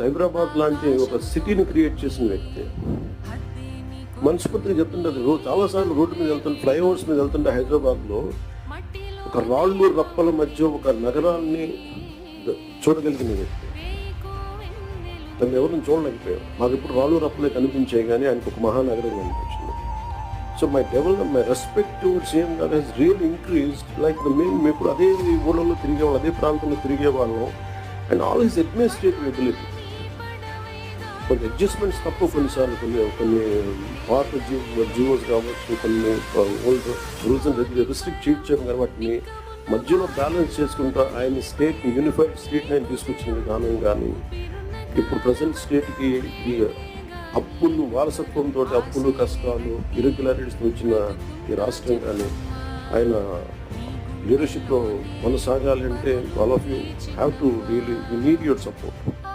హైదరాబాద్ లాంటి ఒక సిటీని క్రియేట్ చేసిన వ్యక్తి. మనస్ఫూర్తిగా చెప్తుంటే రోజు చాలాసార్లు రోడ్డు మీద వెళ్తుంటే ఫ్లైఓవర్స్ మీద వెళ్తుంటే హైదరాబాద్లో ఒక రాళ్ళు రప్పల మధ్య ఒక నగరాన్ని చూడగలిగిన వ్యక్తి. తను ఎవరిని చూడలేకపోయాం మాకు ఇప్పుడు రాళ్ళు రప్పలే కనిపించాయి కానీ ఆయనకు ఒక మహానగరం కనిపించింది so my develop my respect towards him that he's real increased like the main మేము ఇప్పుడు అదే ఊళ్ళలో తిరిగేవాళ్ళం అదే ప్రాంతంలో తిరిగేవాళ్ళం. And all his administrative ability కొన్ని అడ్జస్ట్మెంట్స్ తప్ప కొన్నిసార్లు కొన్ని కొన్ని పాత జీవోస్ కావచ్చు కొన్ని ఓల్డ్ రూల్స్ అండ్ రిస్ట్రిక్ట్ చేయడం కానీ వాటిని మధ్యలో బ్యాలెన్స్ చేసుకుంటూ ఆయన స్టేట్ యూనిఫైడ్ స్టేట్ ఆయన తీసుకొచ్చిన విధానం కానీ ఇప్పుడు ప్రజెంట్ స్టేట్కి ఈ అప్పులు వారసత్వంతో అప్పులు కష్టాలు ఇరెగ్యులారిటీస్ వచ్చిన ఈ రాష్ట్రం కానీ ఆయన లీడర్షిప్లో కొనసాగాలంటే all of you have to really you need your support